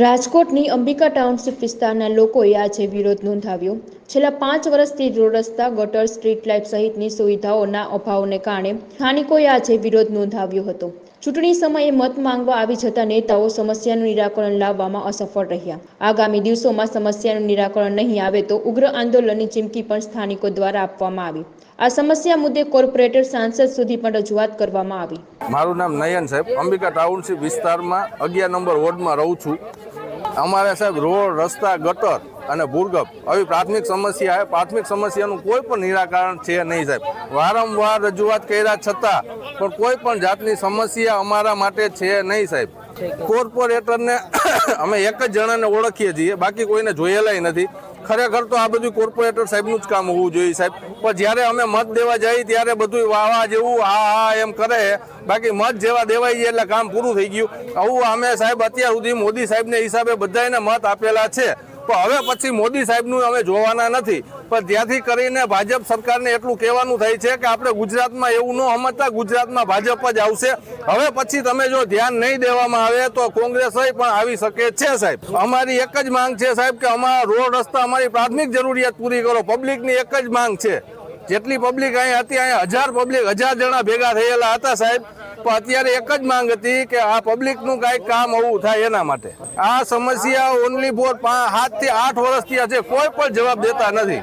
રાજકોટની અંબિકા ટાઉનશીપ વિસ્તારના લોકોએ આજે વિરોધ નોંધાવ્યો. છેલ્લા પાંચ વર્ષથી રોડ રસ્તા, ગટર, સ્ટ્રીટ લાઇટ સહિતની સુવિધાઓના અભાવને કારણે સ્થાનિકોએ આજે વિરોધ નોંધાવ્યો હતો. ચૂંટણી સમયે મત માંગવા આવી જતા નેતાઓ સમસ્યાનું નિરાકરણ લાવવામાં અસફળ રહ્યા. આગામી દિવસોમાં સમસ્યાનું નિરાકરણ નહીં આવે તો ઉગ્ર આંદોલનની ચીમકી પણ સ્થાનિકો દ્વારા આપવામાં આવી. આ સમસ્યા મુદ્દે કોર્પોરેટર સાંસદ સુધી પણ રજૂઆત કરવામાં આવી. મારું નામ નયન સાહેબ. અંબિકા ટાઉનશીપ વિસ્તારમાં અગિયાર નંબર વોર્ડમાં રહું છું. અમારે સાહેબ રોડ, રસ્તા, ગટર અને ભૂર્ગભ આવી પ્રાથમિક સમસ્યા છે. પ્રાથમિક સમસ્યાનું કોઈ પણ નિરાકરણ છે નહીં સાહેબ. વારંવાર રજૂઆત કર્યા છતાં પણ કોઈ પણ જાતની સમસ્યા અમારા માટે છે નહીં સાહેબ. કોર્પોરેટરને અમે એક જ જણાને ઓળખીએ છીએ, બાકી કોઈને જોયેલાય નથી. ખરેખર તો આ બધું કોર્પોરેટર સાહેબનું જ કામ હોવું જોઈએ સાહેબ. પણ જ્યારે અમે મત દેવા જઈએ ત્યારે બધું વાવા જેવું હા હા એમ કરે. બાકી મત જેવા દેવાઈ જાય એટલે કામ પૂરું થઈ ગયું. આવું અમે સાહેબ અત્યાર સુધી મોદી સાહેબને હિસાબે બધાને મત આપેલા છે. પણ હવે પછી મોદી સાહેબનું અમે જોવાના નથી. પણ ત્યાંથી કરીને ભાજપ સરકારને એટલું કહેવાનું થાય છે કે આપણે ગુજરાતમાં એવું ન સમજતા, ગુજરાતમાં ભાજપ જ આવશે. હવે પછી તમે જો ધ્યાન નહીં દેવામાં આવે તો કોંગ્રેસ પણ આવી શકે છે સાહેબ. અમારી એક જ માંગ છે સાહેબ કે અમારા રોડ રસ્તા, અમારી પ્રાથમિક જરૂરિયાત પૂરી કરો. પબ્લિકની એક જ માંગ છે. જેટલી પબ્લિક અહીંયા હતી અહીંયા હજાર પબ્લિક, હજાર જણા ભેગા થયેલા હતા સાહેબ. પણ અત્યારે એક જ માંગ હતી કે આ પબ્લિકનું કાંઈક કામ આવું થાય એના માટે. આ સમસ્યા ઓનલી ફોર સાતથી આઠ વર્ષથી આજે કોઈ પણ જવાબ દેતા નથી.